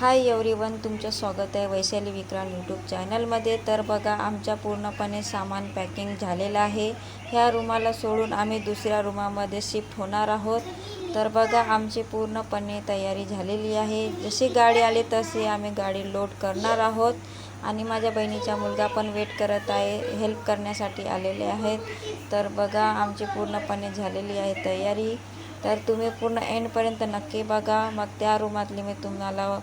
Hi everyone तुमचं स्वागत आहे वैशाली विक्रांत यूट्यूब चॅनलमध्ये. तर बघा आमच्या पूर्णपणे सामान पॅकिंग झालेलं आहे. ह्या रूमाला सोडून आम्ही दुसऱ्या रूमामध्ये शिफ्ट होणार आहोत. तर बघा आमची पूर्णपणे तयारी झालेली आहे. जशी गाडी आली तशी आम्ही गाडी लोड करणार आहोत. आणि माझ्या बहिणीचा मुलगा पण वेट करत आहे हेल्प करण्यासाठी आलेले आहेत. तर बघा आमची पूर्णपणे झालेली आहे तयारी. तर तुम्ही पूर्ण एंडपर्यंत नक्की बघा. मग त्या रूमातली मी तुम्हाला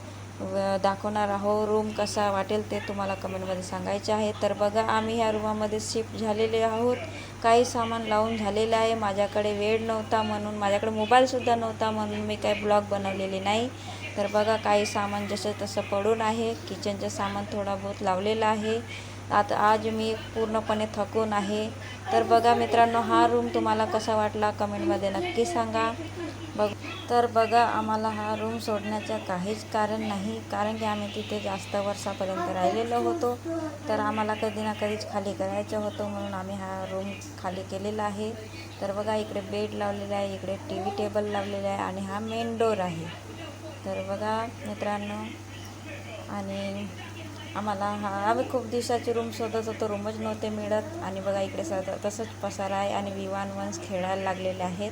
दाखवणार आहो रूम कसा वाटेल ते तुम्हाला कमेंटमध्ये सांगायचे आहे. तर बघा आम्ही ह्या रूमामध्ये शिफ्ट झालेले आहोत. काही सामान लावून झालेलं आहे. माझ्याकडे वेळ नव्हता म्हणून माझ्याकडे मोबाईलसुद्धा नव्हता म्हणून मी काही ब्लॉग बनवलेले नाही. तर बघा काही सामान जसं तसं पडून आहे. किचनचं सामान थोडा बहुत लावलेलं आहे. आता आज मी पूर्णपणे थकून आहे. तर बघा मित्रांनो हा रूम तुम्हाला कसा वाटला? कमेंटमध्ये नक्की सांगा. बघ. तर बघा आम्हाला हा रूम सोडण्याचं काहीच कारण नाही. कारण की आम्ही तिथे जास्त वर्षापर्यंत राहिलेलो होतो. तर आम्हाला कधी ना कधीच खाली करायचं होतं म्हणून आम्ही हा रूम खाली केलेला आहे. तर बघा इकडे बेड लावलेला आहे इकडे टी व्ही टेबल लावलेला आहे आणि हा मेन डोर आहे. तर बघा मित्रांनो. आणि आम्हाला हा आम्ही खूप दिवसाची रूम शोधत होतो रूमच नव्हते मिळत. आणि बघा इकडे सद तसंच पसारा आहे आणि विवान वन्स खेळायला लागलेले आहेत.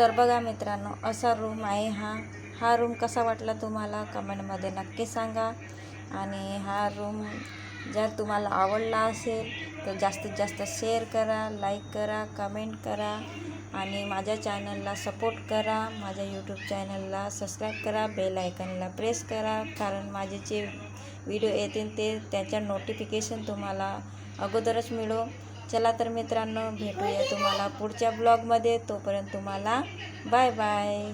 तर बघा मित्रांनो असा रूम आहे हा. हा रूम कसा वाटला तुम्हाला? कमेंटमध्ये नक्की सांगा. आणि हा रूम जर तुम्हाला आवडला असेल तर जास्तीत जास्त शेअर करा लाईक करा कमेंट करा. आणि माझ्या चॅनलला सपोर्ट करा. माझ्या यूट्यूब चॅनलला सबस्क्राईब करा. बेल आयकनला प्रेस करा. कारण माझे जे व्हिडिओ येतील ते त्याच्या नोटिफिकेशन तुम्हाला अगोदरच मिळो. चला तर मित्रांनो भेटूया तुम्हाला पुढच्या ब्लॉगमध्ये तोपर्यंत तुम्हाला बाय बाय